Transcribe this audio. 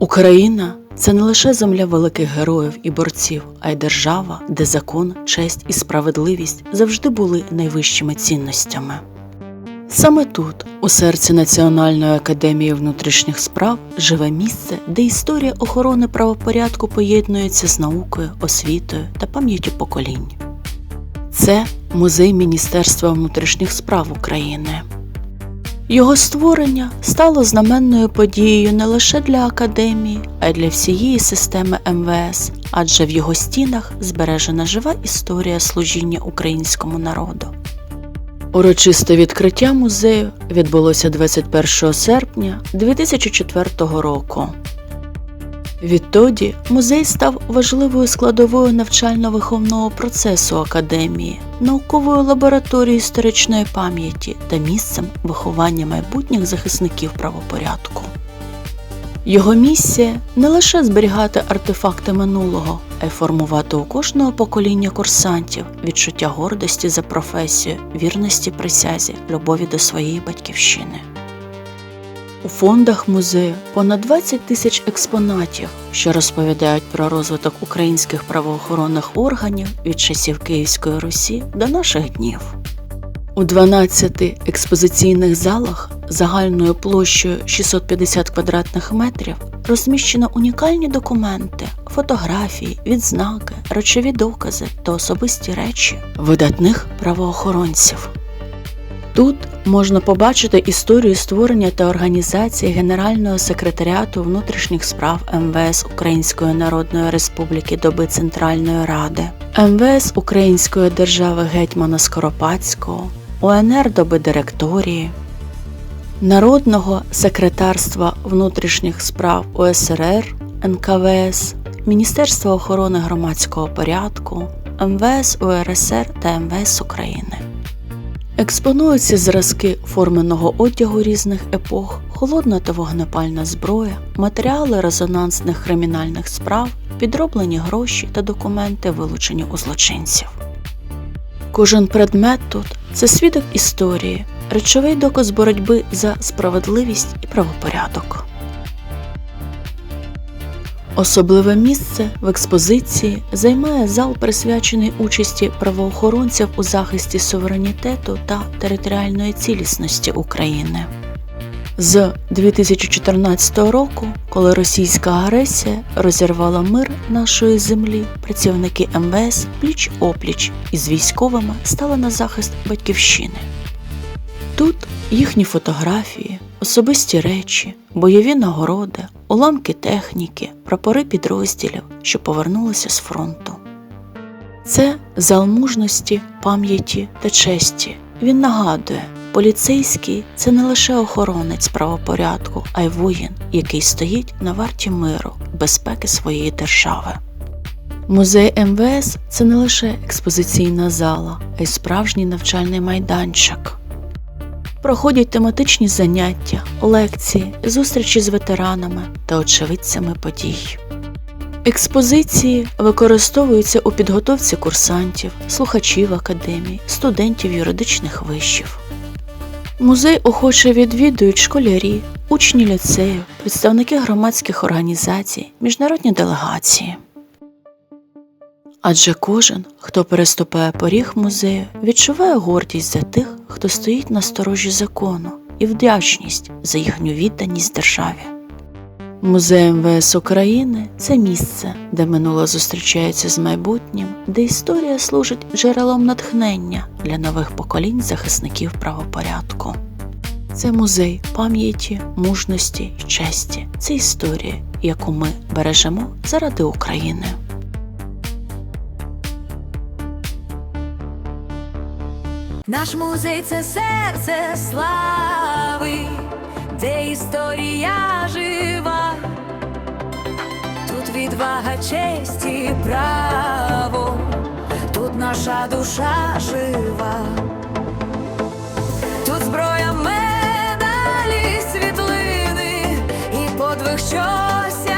Україна це не лише земля великих героїв і борців, а й держава, де закон, честь і справедливість завжди були найвищими цінностями. Саме тут, у серці Національної академії внутрішніх справ, живе місце, де історія охорони правопорядку поєднується з наукою, освітою та пам'яттю поколінь. Це музей Міністерства внутрішніх справ України. Його створення стало знаменною подією не лише для академії, а й для всієї системи МВС, адже в його стінах збережена жива історія служіння українському народу. Урочисте відкриття музею відбулося 21 серпня 2004 року. Відтоді музей став важливою складовою навчально-виховного процесу академії, науковою лабораторією історичної пам'яті та місцем виховання майбутніх захисників правопорядку. Його місія не лише зберігати артефакти минулого, а й формувати у кожного покоління курсантів відчуття гордості за професію, вірності присязі, любові до своєї батьківщини. У фондах музею понад 20 тисяч експонатів, що розповідають про розвиток українських правоохоронних органів від часів Київської Русі до наших днів. У 12 експозиційних залах загальною площею 650 квадратних метрів розміщено унікальні документи, фотографії, відзнаки, речові докази та особисті речі видатних правоохоронців. Тут можна побачити історію створення та організації Генерального секретаріату внутрішніх справ МВС Української Народної Республіки доби Центральної Ради, МВС Української держави гетьмана Скоропадського, УНР доби директорії, Народного секретарства внутрішніх справ УСРР, НКВС, Міністерства охорони громадського порядку, МВС УРСР та МВС України. Експонуються зразки форменого одягу різних епох, холодна та вогнепальна зброя, матеріали резонансних кримінальних справ, підроблені гроші та документи, вилучені у злочинців. Кожен предмет тут це свідок історії, речовий доказ боротьби за справедливість і правопорядок. Особливе місце в експозиції займає зал, присвячений участі правоохоронців у захисті суверенітету та територіальної цілісності України. З 2014 року, коли російська агресія розірвала мир нашої землі, працівники МВС пліч опліч із військовими стали на захист батьківщини. Тут їхні фотографії, особисті речі, бойові нагороди, уламки техніки, прапори підрозділів, що повернулися з фронту. Це зал мужності, пам'яті та честі. Він нагадує, поліцейський це не лише охоронець правопорядку, а й воїн, який стоїть на варті миру, безпеки своєї держави. Музей МВС це не лише експозиційна зала, а й справжній навчальний майданчик. Проходять тематичні заняття, лекції, зустрічі з ветеранами та очевидцями подій. Експозиції використовуються у підготовці курсантів, слухачів академії, студентів юридичних вишів. Музей охоче відвідують школярі, учні ліцею, представники громадських організацій, міжнародні делегації. Адже кожен, хто переступає поріг музею, відчуває гордість за тих, хто стоїть на сторожі закону, і вдячність за їхню відданість державі. Музей МВС України це місце, де минуле зустрічається з майбутнім, де історія служить джерелом натхнення для нових поколінь захисників правопорядку. Це музей пам'яті, мужності честі. Це історія, яку ми бережемо заради України. Наш музей це серце слави, де історія жива, тут відвага, честь і право, тут наша душа жива, тут зброя медалі, світлини і подвиг щось